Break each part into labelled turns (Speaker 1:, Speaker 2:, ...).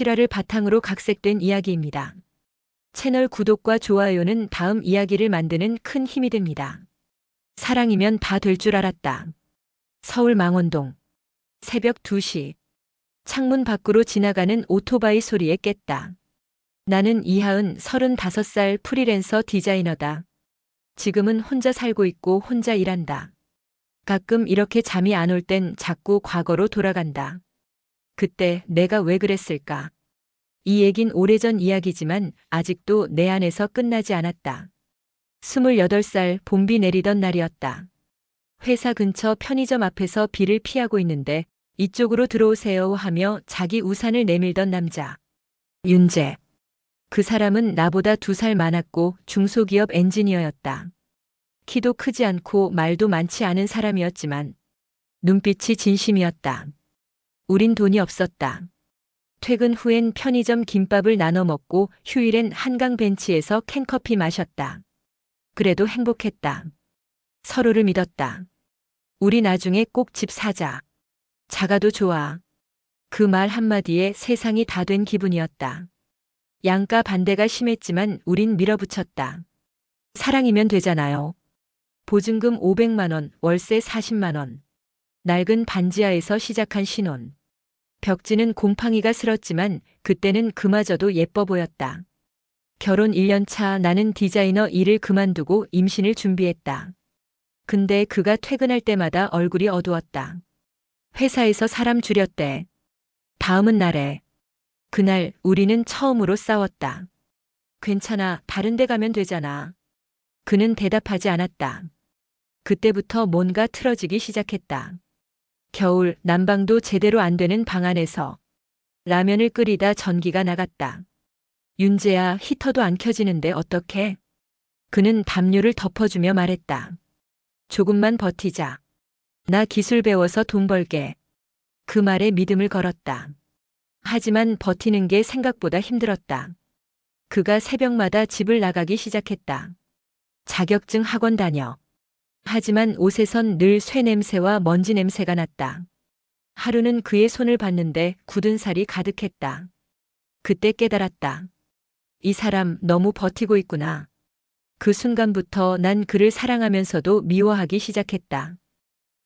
Speaker 1: 실화를 바탕으로 각색된 이야기입니다. 채널 구독과 좋아요는 다음 이야기를 만드는 큰 힘이 됩니다. 사랑이면 다 될 줄 알았다. 서울 망원동. 새벽 2시. 창문 밖으로 지나가는 오토바이 소리에 깼다. 나는 이하은 35살 프리랜서 디자이너다. 지금은 혼자 살고 있고 혼자 일한다. 가끔 이렇게 잠이 안 올 땐 자꾸 과거로 돌아간다. 그때 내가 왜 그랬을까? 이 얘긴 오래전 이야기지만 아직도 내 안에서 끝나지 않았다. 28살 봄비 내리던 날이었다. 회사 근처 편의점 앞에서 비를 피하고 있는데 이쪽으로 들어오세요 하며 자기 우산을 내밀던 남자. 윤재. 그 사람은 나보다 두 살 많았고 중소기업 엔지니어였다. 키도 크지 않고 말도 많지 않은 사람이었지만 눈빛이 진심이었다. 우린 돈이 없었다. 퇴근 후엔 편의점 김밥을 나눠 먹고 휴일엔 한강 벤치에서 캔커피 마셨다. 그래도 행복했다. 서로를 믿었다. 우리 나중에 꼭 집 사자. 작아도 좋아. 그 말 한마디에 세상이 다 된 기분이었다. 양가 반대가 심했지만 우린 밀어붙였다. 사랑이면 되잖아요. 보증금 500만원, 월세 40만원. 낡은 반지하에서 시작한 신혼. 벽지는 곰팡이가 슬었지만 그때는 그마저도 예뻐 보였다. 결혼 1년 차 나는 디자이너 일을 그만두고 임신을 준비했다. 근데 그가 퇴근할 때마다 얼굴이 어두웠다. 회사에서 사람 줄였대. 다음은 날에. 그날 우리는 처음으로 싸웠다. 괜찮아, 다른 데 가면 되잖아. 그는 대답하지 않았다. 그때부터 뭔가 틀어지기 시작했다. 겨울 난방도 제대로 안 되는 방 안에서 라면을 끓이다 전기가 나갔다. 윤재야 히터도 안 켜지는데 어떡해? 그는 담요를 덮어주며 말했다. 조금만 버티자. 나 기술 배워서 돈 벌게. 그 말에 믿음을 걸었다. 하지만 버티는 게 생각보다 힘들었다. 그가 새벽마다 집을 나가기 시작했다. 자격증 학원 다녀. 하지만 옷에선 늘 쇠 냄새와 먼지 냄새가 났다. 하루는 그의 손을 봤는데 굳은 살이 가득했다. 그때 깨달았다. 이 사람 너무 버티고 있구나. 그 순간부터 난 그를 사랑하면서도 미워하기 시작했다.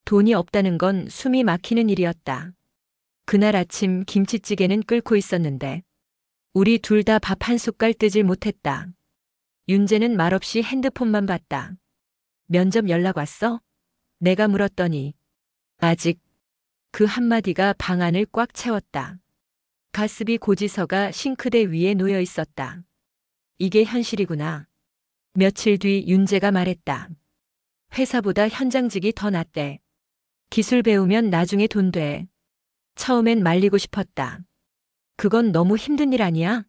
Speaker 1: 돈이 없다는 건 숨이 막히는 일이었다. 그날 아침 김치찌개는 끓고 있었는데 우리 둘 다 밥 한 숟갈 뜨질 못했다. 윤재는 말없이 핸드폰만 봤다. 면접 연락 왔어? 내가 물었더니 아직 그 한마디가 방안을 꽉 채웠다. 가스비 고지서가 싱크대 위에 놓여 있었다. 이게 현실이구나. 며칠 뒤 윤재가 말했다. 회사보다 현장직이 더 낫대. 기술 배우면 나중에 돈 돼. 처음엔 말리고 싶었다. 그건 너무 힘든 일 아니야?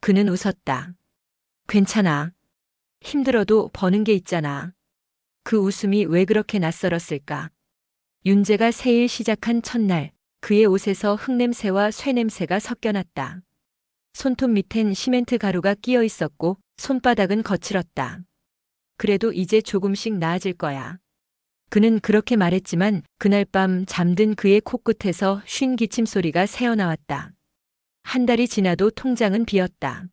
Speaker 1: 그는 웃었다. 괜찮아. 힘들어도 버는 게 있잖아. 그 웃음이 왜 그렇게 낯설었을까? 윤재가 새일 시작한 첫날, 그의 옷에서 흙냄새와 쇠냄새가 섞여났다. 손톱 밑엔 시멘트 가루가 끼어 있었고, 손바닥은 거칠었다. 그래도 이제 조금씩 나아질 거야. 그는 그렇게 말했지만 그날 밤 잠든 그의 코끝에서 쉰 기침 소리가 새어나왔다. 한 달이 지나도 통장은 비었다.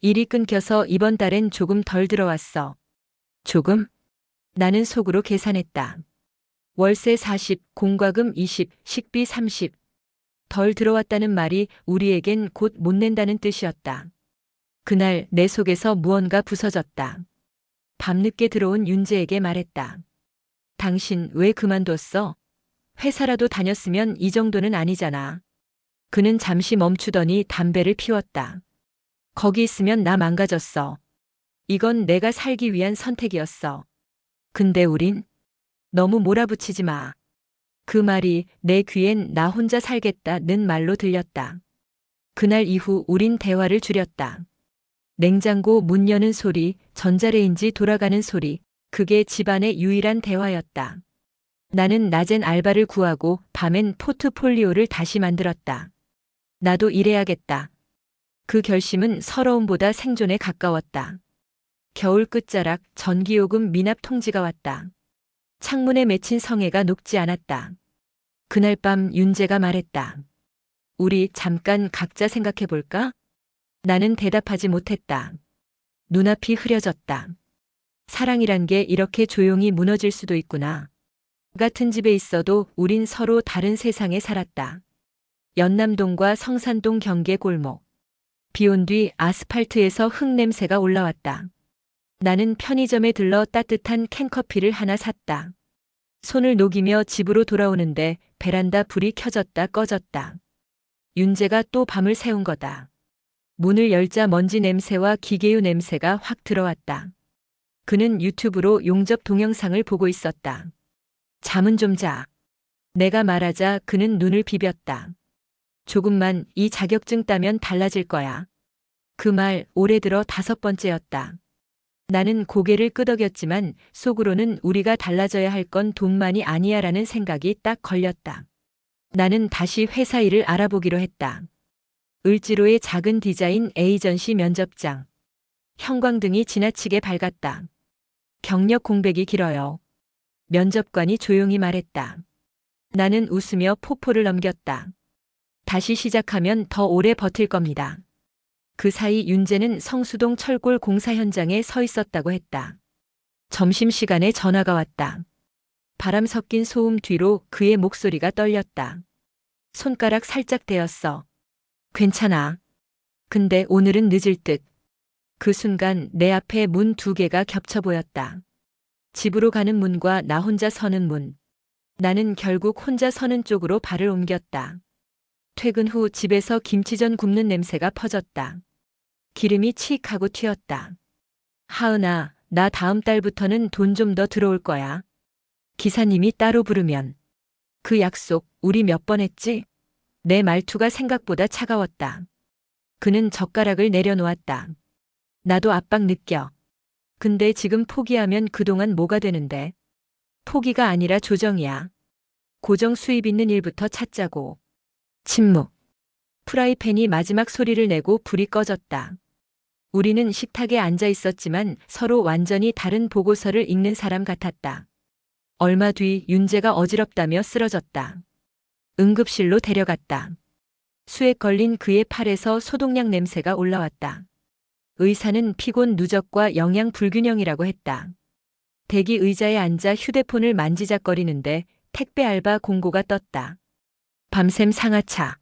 Speaker 1: 일이 끊겨서 이번 달엔 조금 덜 들어왔어. 조금? 나는 속으로 계산했다. 월세 40, 공과금 20, 식비 30. 덜 들어왔다는 말이 우리에겐 곧 못 낸다는 뜻이었다. 그날 내 속에서 무언가 부서졌다. 밤늦게 들어온 윤재에게 말했다. 당신 왜 그만뒀어? 회사라도 다녔으면 이 정도는 아니잖아. 그는 잠시 멈추더니 담배를 피웠다. 거기 있으면 나 망가졌어. 이건 내가 살기 위한 선택이었어. 근데 우린 너무 몰아붙이지 마. 그 말이 내 귀엔 나 혼자 살겠다는 말로 들렸다. 그날 이후 우린 대화를 줄였다. 냉장고 문 여는 소리, 전자레인지 돌아가는 소리, 그게 집안의 유일한 대화였다. 나는 낮엔 알바를 구하고 밤엔 포트폴리오를 다시 만들었다. 나도 일해야겠다. 그 결심은 서러움보다 생존에 가까웠다. 겨울 끝자락 전기요금 미납 통지가 왔다. 창문에 맺힌 성에가 녹지 않았다. 그날 밤 윤재가 말했다. 우리 잠깐 각자 생각해 볼까? 나는 대답하지 못했다. 눈앞이 흐려졌다. 사랑이란 게 이렇게 조용히 무너질 수도 있구나. 같은 집에 있어도 우린 서로 다른 세상에 살았다. 연남동과 성산동 경계 골목. 비온 뒤 아스팔트에서 흙 냄새가 올라왔다. 나는 편의점에 들러 따뜻한 캔커피를 하나 샀다. 손을 녹이며 집으로 돌아오는데 베란다 불이 켜졌다 꺼졌다. 윤재가 또 밤을 새운 거다. 문을 열자 먼지 냄새와 기계유 냄새가 확 들어왔다. 그는 유튜브로 용접 동영상을 보고 있었다. 잠은 좀 자. 내가 말하자 그는 눈을 비볐다. 조금만 이 자격증 따면 달라질 거야. 그말 올해 들어 다섯 번째였다. 나는 고개를 끄덕였지만 속으로는 우리가 달라져야 할 건 돈만이 아니야 라는 생각이 딱 걸렸다. 나는 다시 회사 일을 알아보기로 했다. 을지로의 작은 디자인 에이전시 면접장. 형광등이 지나치게 밝았다. 경력 공백이 길어요. 면접관이 조용히 말했다. 나는 웃으며 포포를 넘겼다. 다시 시작하면 더 오래 버틸 겁니다. 그 사이 윤재는 성수동 철골 공사 현장에 서 있었다고 했다. 점심시간에 전화가 왔다. 바람 섞인 소음 뒤로 그의 목소리가 떨렸다. 손가락 살짝 대었어. 괜찮아. 근데 오늘은 늦을 듯. 그 순간 내 앞에 문 두 개가 겹쳐 보였다. 집으로 가는 문과 나 혼자 서는 문. 나는 결국 혼자 서는 쪽으로 발을 옮겼다. 퇴근 후 집에서 김치전 굽는 냄새가 퍼졌다. 기름이 치익하고 튀었다. 하은아, 나 다음 달부터는 돈 좀 더 들어올 거야. 기사님이 따로 부르면. 그 약속 우리 몇 번 했지? 내 말투가 생각보다 차가웠다. 그는 젓가락을 내려놓았다. 나도 압박 느껴. 근데 지금 포기하면 그동안 뭐가 되는데? 포기가 아니라 조정이야. 고정 수입 있는 일부터 찾자고. 침묵. 프라이팬이 마지막 소리를 내고 불이 꺼졌다. 우리는 식탁에 앉아 있었지만 서로 완전히 다른 보고서를 읽는 사람 같았다. 얼마 뒤 윤재가 어지럽다며 쓰러졌다. 응급실로 데려갔다. 수에 걸린 그의 팔에서 소독약 냄새가 올라왔다. 의사는 피곤 누적과 영양 불균형이라고 했다. 대기 의자에 앉아 휴대폰을 만지작거리는데 택배 알바 공고가 떴다. 밤샘 상하차.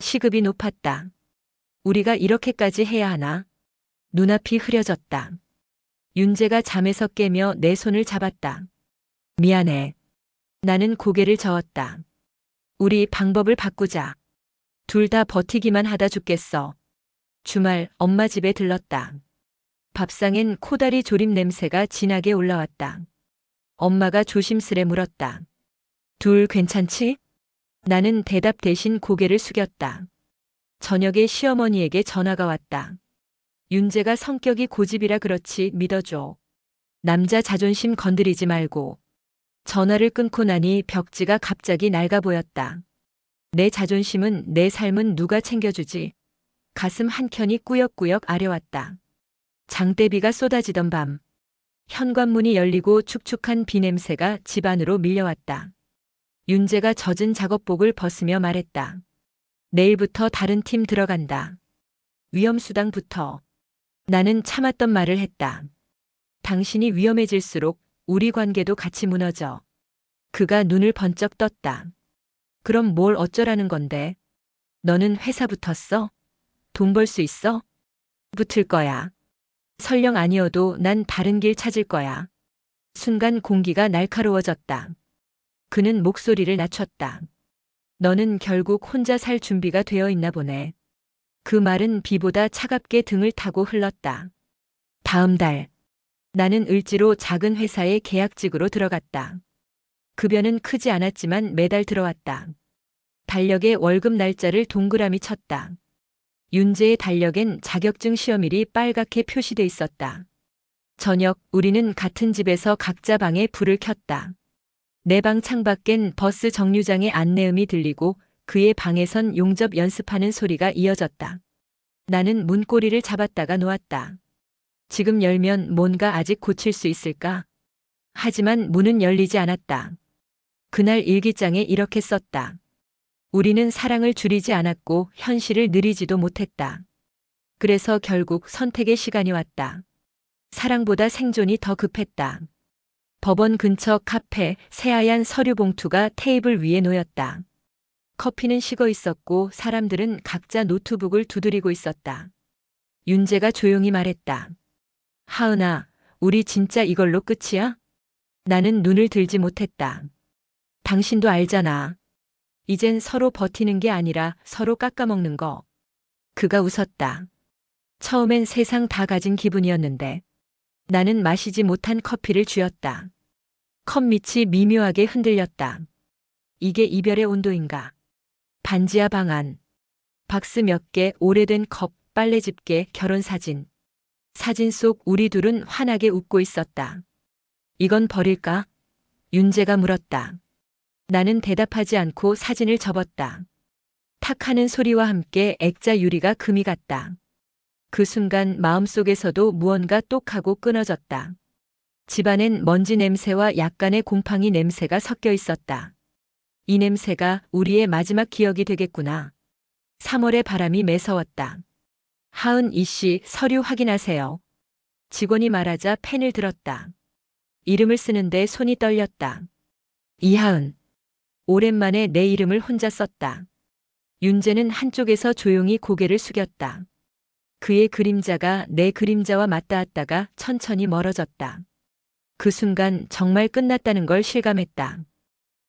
Speaker 1: 시급이 높았다. 우리가 이렇게까지 해야 하나? 눈앞이 흐려졌다. 윤재가 잠에서 깨며 내 손을 잡았다. 미안해. 나는 고개를 저었다. 우리 방법을 바꾸자. 둘 다 버티기만 하다 죽겠어. 주말 엄마 집에 들렀다. 밥상엔 코다리 조림 냄새가 진하게 올라왔다. 엄마가 조심스레 물었다. 둘 괜찮지? 나는 대답 대신 고개를 숙였다. 저녁에 시어머니에게 전화가 왔다. 윤재가 성격이 고집이라 그렇지 믿어줘. 남자 자존심 건드리지 말고. 전화를 끊고 나니 벽지가 갑자기 낡아 보였다. 내 자존심은 내 삶은 누가 챙겨주지? 가슴 한켠이 꾸역꾸역 아려왔다. 장대비가 쏟아지던 밤. 현관문이 열리고 축축한 비 냄새가 집 안으로 밀려왔다. 윤재가 젖은 작업복을 벗으며 말했다. 내일부터 다른 팀 들어간다. 위험수당부터. 나는 참았던 말을 했다. 당신이 위험해질수록 우리 관계도 같이 무너져. 그가 눈을 번쩍 떴다. 그럼 뭘 어쩌라는 건데? 너는 회사 붙었어? 돈 벌 수 있어? 붙을 거야. 설령 아니어도 난 다른 길 찾을 거야. 순간 공기가 날카로워졌다. 그는 목소리를 낮췄다. 너는 결국 혼자 살 준비가 되어 있나 보네. 그 말은 비보다 차갑게 등을 타고 흘렀다. 다음 달. 나는 을지로 작은 회사에 계약직으로 들어갔다. 급여는 크지 않았지만 매달 들어왔다. 달력에 월급 날짜를 동그라미 쳤다. 윤재의 달력엔 자격증 시험일이 빨갛게 표시돼 있었다. 저녁 우리는 같은 집에서 각자 방에 불을 켰다. 내 방 창밖엔 버스 정류장의 안내음이 들리고 그의 방에선 용접 연습하는 소리가 이어졌다. 나는 문고리를 잡았다가 놓았다. 지금 열면 뭔가 아직 고칠 수 있을까? 하지만 문은 열리지 않았다. 그날 일기장에 이렇게 썼다. 우리는 사랑을 줄이지 않았고 현실을 느리지도 못했다. 그래서 결국 선택의 시간이 왔다. 사랑보다 생존이 더 급했다. 법원 근처 카페 새하얀 서류 봉투가 테이블 위에 놓였다. 커피는 식어 있었고 사람들은 각자 노트북을 두드리고 있었다. 윤재가 조용히 말했다. 하은아, 우리 진짜 이걸로 끝이야? 나는 눈을 들지 못했다. 당신도 알잖아. 이젠 서로 버티는 게 아니라 서로 깎아먹는 거. 그가 웃었다. 처음엔 세상 다 가진 기분이었는데 나는 마시지 못한 커피를 쥐었다. 컵 밑이 미묘하게 흔들렸다. 이게 이별의 온도인가? 반지하 방안. 박스 몇 개, 오래된 컵, 빨래 집게, 결혼 사진. 사진 속 우리 둘은 환하게 웃고 있었다. 이건 버릴까? 윤재가 물었다. 나는 대답하지 않고 사진을 접었다. 탁 하는 소리와 함께 액자 유리가 금이 갔다. 그 순간 마음속에서도 무언가 똑하고 끊어졌다. 집안엔 먼지 냄새와 약간의 곰팡이 냄새가 섞여 있었다. 이 냄새가 우리의 마지막 기억이 되겠구나. 3월의 바람이 매서웠다. 하은 이씨 서류 확인하세요. 직원이 말하자 펜을 들었다. 이름을 쓰는데 손이 떨렸다. 이하은. 오랜만에 내 이름을 혼자 썼다. 윤재는 한쪽에서 조용히 고개를 숙였다. 그의 그림자가 내 그림자와 맞닿았다가 천천히 멀어졌다. 그 순간 정말 끝났다는 걸 실감했다.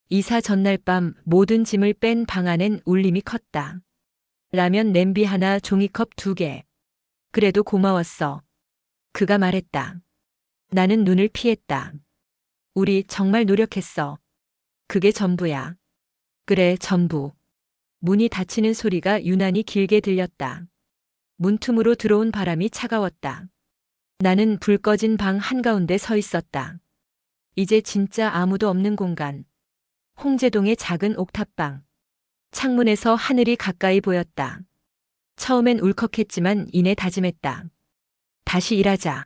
Speaker 1: 이사 전날 밤 모든 짐을 뺀 방 안엔 울림이 컸다. 라면 냄비 하나 종이컵 두 개. 그래도 고마웠어. 그가 말했다. 나는 눈을 피했다. 우리 정말 노력했어. 그게 전부야. 그래, 전부. 문이 닫히는 소리가 유난히 길게 들렸다. 문틈으로 들어온 바람이 차가웠다. 나는 불 꺼진 방 한가운데 서 있었다. 이제 진짜 아무도 없는 공간. 홍제동의 작은 옥탑방. 창문에서 하늘이 가까이 보였다. 처음엔 울컥했지만 이내 다짐했다. 다시 일하자.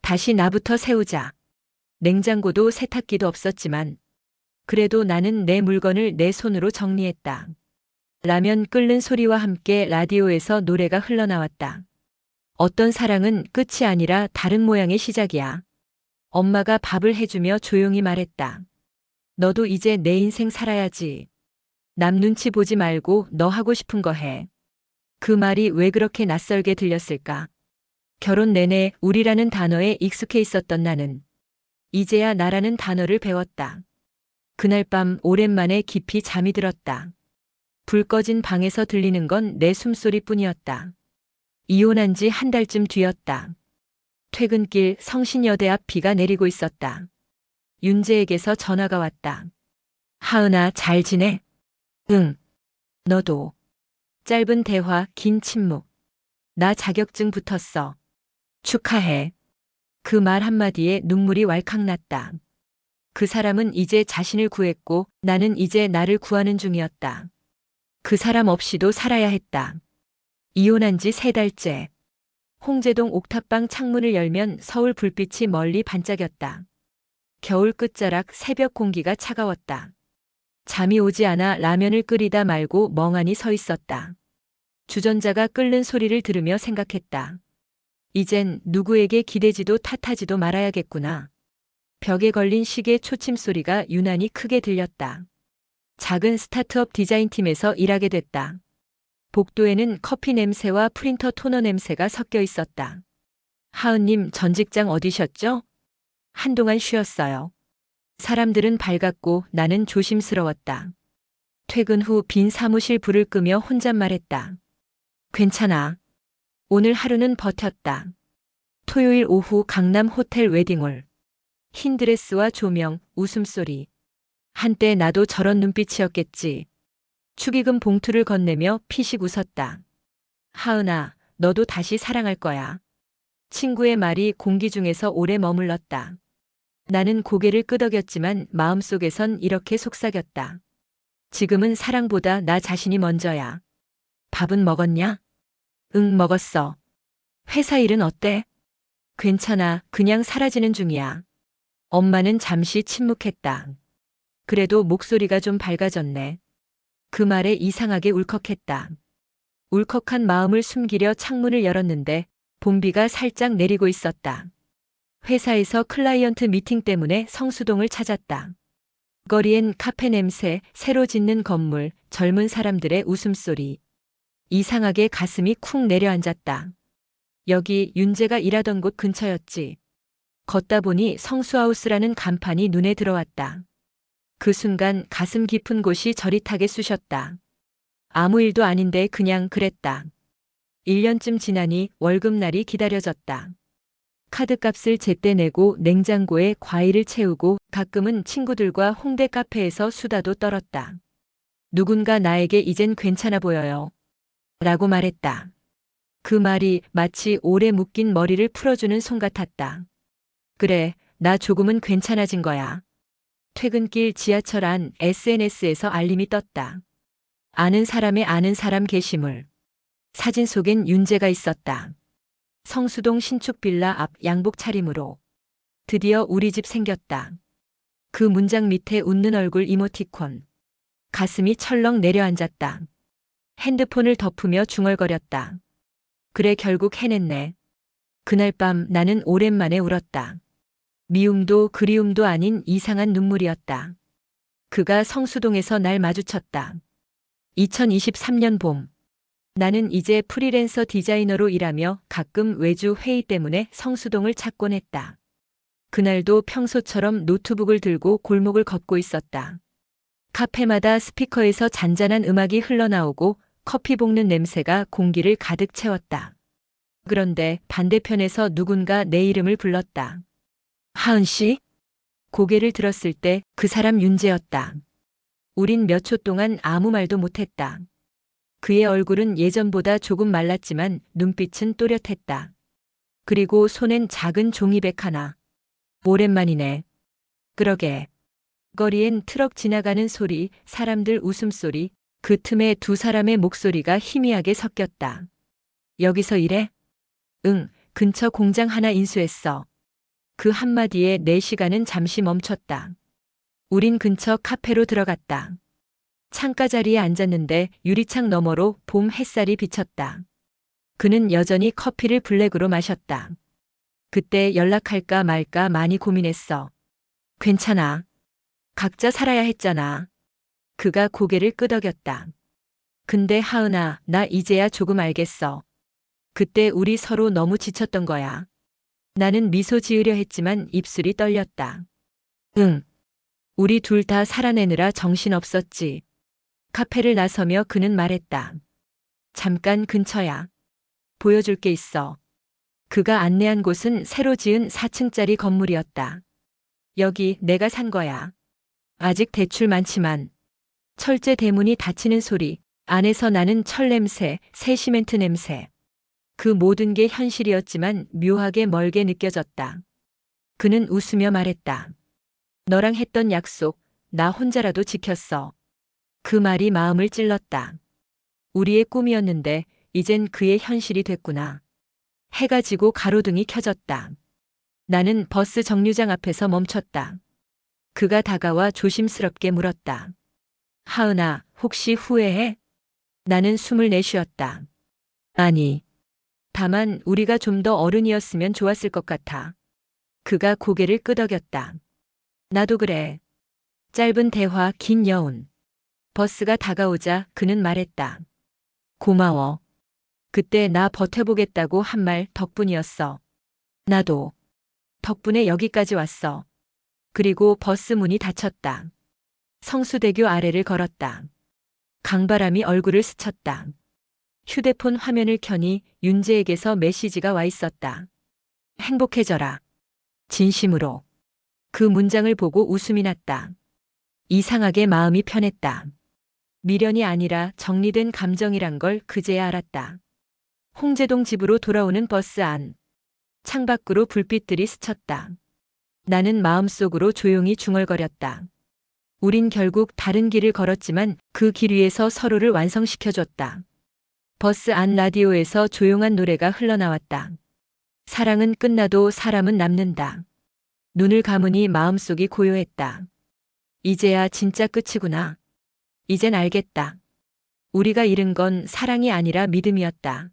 Speaker 1: 다시 나부터 세우자. 냉장고도 세탁기도 없었지만 그래도 나는 내 물건을 내 손으로 정리했다. 라면 끓는 소리와 함께 라디오에서 노래가 흘러나왔다. 어떤 사랑은 끝이 아니라 다른 모양의 시작이야. 엄마가 밥을 해주며 조용히 말했다. 너도 이제 내 인생 살아야지. 남 눈치 보지 말고 너 하고 싶은 거 해. 그 말이 왜 그렇게 낯설게 들렸을까? 결혼 내내 우리라는 단어에 익숙해 있었던 나는 이제야 나라는 단어를 배웠다. 그날 밤 오랜만에 깊이 잠이 들었다. 불 꺼진 방에서 들리는 건 내 숨소리 뿐이었다. 이혼한 지 한 달쯤 뒤였다. 퇴근길 성신여대 앞 비가 내리고 있었다. 윤재에게서 전화가 왔다. 하은아, 잘 지내? 응. 너도. 짧은 대화, 긴 침묵. 나 자격증 붙었어. 축하해. 그 말 한마디에 눈물이 왈칵 났다. 그 사람은 이제 자신을 구했고 나는 이제 나를 구하는 중이었다. 그 사람 없이도 살아야 했다. 이혼한 지 세 달째. 홍제동 옥탑방 창문을 열면 서울 불빛이 멀리 반짝였다. 겨울 끝자락 새벽 공기가 차가웠다. 잠이 오지 않아 라면을 끓이다 말고 멍하니 서 있었다. 주전자가 끓는 소리를 들으며 생각했다. 이젠 누구에게 기대지도 탓하지도 말아야겠구나. 벽에 걸린 시계 초침 소리가 유난히 크게 들렸다. 작은 스타트업 디자인팀에서 일하게 됐다. 복도에는 커피 냄새와 프린터 토너 냄새가 섞여 있었다. 하은님 전 직장 어디셨죠? 한동안 쉬었어요. 사람들은 밝았고 나는 조심스러웠다. 퇴근 후 빈 사무실 불을 끄며 혼잣말했다. 괜찮아. 오늘 하루는 버텼다. 토요일 오후 강남 호텔 웨딩홀. 흰 드레스와 조명, 웃음소리. 한때 나도 저런 눈빛이었겠지. 축의금 봉투를 건네며 피식 웃었다. 하은아, 너도 다시 사랑할 거야. 친구의 말이 공기 중에서 오래 머물렀다. 나는 고개를 끄덕였지만 마음속에선 이렇게 속삭였다. 지금은 사랑보다 나 자신이 먼저야. 밥은 먹었냐? 응, 먹었어. 회사 일은 어때? 괜찮아, 그냥 사라지는 중이야. 엄마는 잠시 침묵했다. 그래도 목소리가 좀 밝아졌네. 그 말에 이상하게 울컥했다. 울컥한 마음을 숨기려 창문을 열었는데 봄비가 살짝 내리고 있었다. 회사에서 클라이언트 미팅 때문에 성수동을 찾았다. 거리엔 카페 냄새, 새로 짓는 건물, 젊은 사람들의 웃음소리. 이상하게 가슴이 쿵 내려앉았다. 여기 윤재가 일하던 곳 근처였지. 걷다 보니 성수하우스라는 간판이 눈에 들어왔다. 그 순간 가슴 깊은 곳이 저릿하게 쑤셨다. 아무 일도 아닌데 그냥 그랬다. 1년쯤 지나니 월급날이 기다려졌다. 카드값을 제때 내고 냉장고에 과일을 채우고 가끔은 친구들과 홍대 카페에서 수다도 떨었다. 누군가 나에게 이젠 괜찮아 보여요. 라고 말했다. 그 말이 마치 오래 묶인 머리를 풀어주는 손 같았다. 그래, 나 조금은 괜찮아진 거야. 퇴근길 지하철 안 SNS에서 알림이 떴다. 아는 사람의 아는 사람 게시물. 사진 속엔 윤재가 있었다. 성수동 신축 빌라 앞 양복 차림으로. 드디어 우리 집 생겼다. 그 문장 밑에 웃는 얼굴 이모티콘. 가슴이 철렁 내려앉았다. 핸드폰을 덮으며 중얼거렸다. 그래 결국 해냈네. 그날 밤 나는 오랜만에 울었다. 미움도 그리움도 아닌 이상한 눈물이었다. 그가 성수동에서 날 마주쳤다. 2023년 봄. 나는 이제 프리랜서 디자이너로 일하며 가끔 외주 회의 때문에 성수동을 찾곤 했다. 그날도 평소처럼 노트북을 들고 골목을 걷고 있었다. 카페마다 스피커에서 잔잔한 음악이 흘러나오고 커피 볶는 냄새가 공기를 가득 채웠다. 그런데 반대편에서 누군가 내 이름을 불렀다. 하은 씨? 고개를 들었을 때 그 사람 윤재였다. 우린 몇 초 동안 아무 말도 못했다. 그의 얼굴은 예전보다 조금 말랐지만 눈빛은 또렷했다. 그리고 손엔 작은 종이백 하나. 오랜만이네. 그러게. 거리엔 트럭 지나가는 소리, 사람들 웃음소리, 그 틈에 두 사람의 목소리가 희미하게 섞였다. 여기서 일해? 응, 근처 공장 하나 인수했어. 그 한마디에 내 시간은 잠시 멈췄다. 우린 근처 카페로 들어갔다. 창가 자리에 앉았는데 유리창 너머로 봄 햇살이 비쳤다. 그는 여전히 커피를 블랙으로 마셨다. 그때 연락할까 말까 많이 고민했어. 괜찮아. 각자 살아야 했잖아. 그가 고개를 끄덕였다. 근데 하은아, 나 이제야 조금 알겠어. 그때 우리 서로 너무 지쳤던 거야. 나는 미소 지으려 했지만 입술이 떨렸다. 응. 우리 둘 다 살아내느라 정신 없었지. 카페를 나서며 그는 말했다. 잠깐 근처야. 보여줄 게 있어. 그가 안내한 곳은 새로 지은 4층짜리 건물이었다. 여기 내가 산 거야. 아직 대출 많지만. 철제 대문이 닫히는 소리, 안에서 나는 철 냄새, 새 시멘트 냄새. 그 모든 게 현실이었지만 묘하게 멀게 느껴졌다. 그는 웃으며 말했다. 너랑 했던 약속, 나 혼자라도 지켰어. 그 말이 마음을 찔렀다. 우리의 꿈이었는데 이젠 그의 현실이 됐구나. 해가 지고 가로등이 켜졌다. 나는 버스 정류장 앞에서 멈췄다. 그가 다가와 조심스럽게 물었다. 하은아, 혹시 후회해? 나는 숨을 내쉬었다. 아니. 다만 우리가 좀 더 어른이었으면 좋았을 것 같아. 그가 고개를 끄덕였다. 나도 그래. 짧은 대화 긴 여운. 버스가 다가오자 그는 말했다. 고마워. 그때 나 버텨보겠다고 한 말 덕분이었어. 나도. 덕분에 여기까지 왔어. 그리고 버스 문이 닫혔다. 성수대교 아래를 걸었다. 강바람이 얼굴을 스쳤다. 휴대폰 화면을 켜니 윤재에게서 메시지가 와 있었다. 행복해져라. 진심으로. 그 문장을 보고 웃음이 났다. 이상하게 마음이 편했다. 미련이 아니라 정리된 감정이란 걸 그제야 알았다. 홍제동 집으로 돌아오는 버스 안. 창밖으로 불빛들이 스쳤다. 나는 마음속으로 조용히 중얼거렸다. 우린 결국 다른 길을 걸었지만 그 길 위에서 서로를 완성시켜줬다. 버스 안 라디오에서 조용한 노래가 흘러나왔다. 사랑은 끝나도 사람은 남는다. 눈을 감으니 마음속이 고요했다. 이제야 진짜 끝이구나. 이젠 알겠다. 우리가 잃은 건 사랑이 아니라 믿음이었다.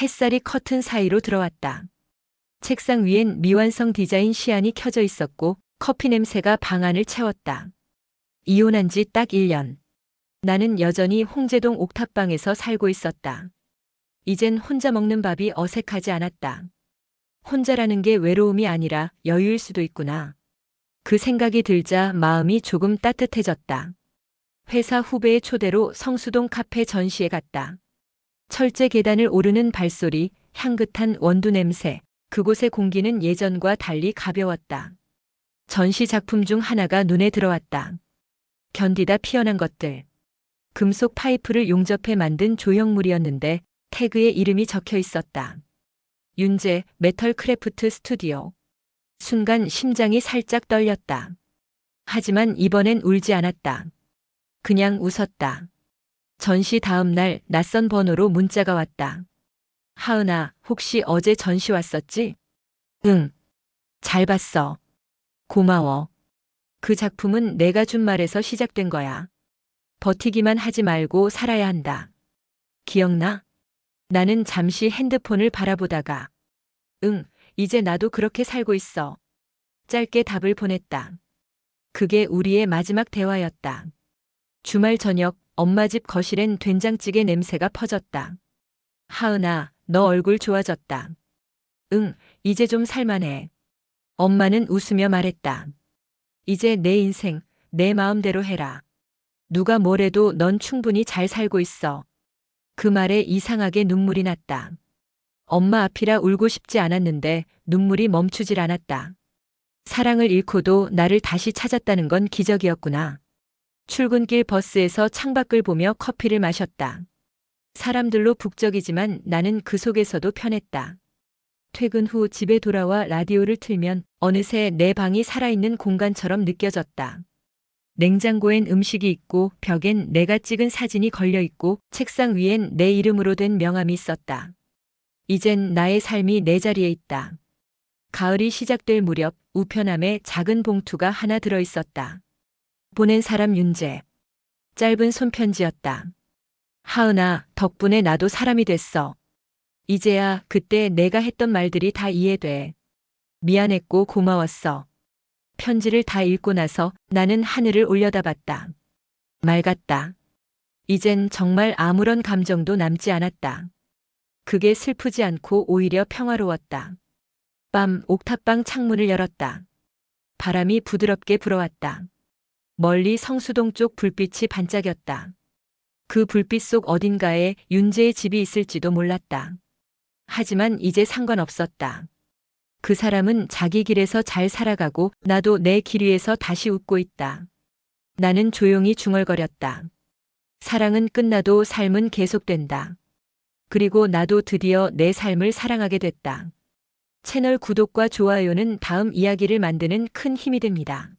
Speaker 1: 햇살이 커튼 사이로 들어왔다. 책상 위엔 미완성 디자인 시안이 켜져 있었고 커피 냄새가 방 안을 채웠다. 이혼한 지 딱 1년. 나는 여전히 홍제동 옥탑방에서 살고 있었다. 이젠 혼자 먹는 밥이 어색하지 않았다. 혼자라는 게 외로움이 아니라 여유일 수도 있구나. 그 생각이 들자 마음이 조금 따뜻해졌다. 회사 후배의 초대로 성수동 카페 전시에 갔다. 철제 계단을 오르는 발소리, 향긋한 원두 냄새, 그곳의 공기는 예전과 달리 가벼웠다. 전시 작품 중 하나가 눈에 들어왔다. 견디다 피어난 것들. 금속 파이프를 용접해 만든 조형물이었는데 태그에 이름이 적혀 있었다. 윤재 메털 크래프트 스튜디오. 순간 심장이 살짝 떨렸다. 하지만 이번엔 울지 않았다. 그냥 웃었다. 전시 다음 날 낯선 번호로 문자가 왔다. 하은아, 혹시 어제 전시 왔었지? 응. 잘 봤어. 고마워. 그 작품은 내가 준 말에서 시작된 거야. 버티기만 하지 말고 살아야 한다. 기억나? 나는 잠시 핸드폰을 바라보다가, 응, 이제 나도 그렇게 살고 있어. 짧게 답을 보냈다. 그게 우리의 마지막 대화였다. 주말 저녁 엄마 집 거실엔 된장찌개 냄새가 퍼졌다. 하은아, 너 얼굴 좋아졌다. 응, 이제 좀 살만해. 엄마는 웃으며 말했다. 이제 내 인생, 내 마음대로 해라. 누가 뭐래도 넌 충분히 잘 살고 있어. 그 말에 이상하게 눈물이 났다. 엄마 앞이라 울고 싶지 않았는데 눈물이 멈추질 않았다. 사랑을 잃고도 나를 다시 찾았다는 건 기적이었구나. 출근길 버스에서 창밖을 보며 커피를 마셨다. 사람들로 북적이지만 나는 그 속에서도 편했다. 퇴근 후 집에 돌아와 라디오를 틀면 어느새 내 방이 살아있는 공간처럼 느껴졌다. 냉장고엔 음식이 있고 벽엔 내가 찍은 사진이 걸려 있고 책상 위엔 내 이름으로 된 명함이 있었다. 이젠 나의 삶이 내 자리에 있다. 가을이 시작될 무렵 우편함에 작은 봉투가 하나 들어 있었다. 보낸 사람 윤재. 짧은 손편지였다. 하은아, 덕분에 나도 사람이 됐어. 이제야 그때 내가 했던 말들이 다 이해돼. 미안했고 고마웠어. 편지를 다 읽고 나서 나는 하늘을 올려다봤다. 맑았다. 이젠 정말 아무런 감정도 남지 않았다. 그게 슬프지 않고 오히려 평화로웠다. 밤 옥탑방 창문을 열었다. 바람이 부드럽게 불어왔다. 멀리 성수동 쪽 불빛이 반짝였다. 그 불빛 속 어딘가에 윤재의 집이 있을지도 몰랐다. 하지만 이제 상관없었다. 그 사람은 자기 길에서 잘 살아가고 나도 내 길 위에서 다시 웃고 있다. 나는 조용히 중얼거렸다. 사랑은 끝나도 삶은 계속된다. 그리고 나도 드디어 내 삶을 사랑하게 됐다. 채널 구독과 좋아요는 다음 이야기를 만드는 큰 힘이 됩니다.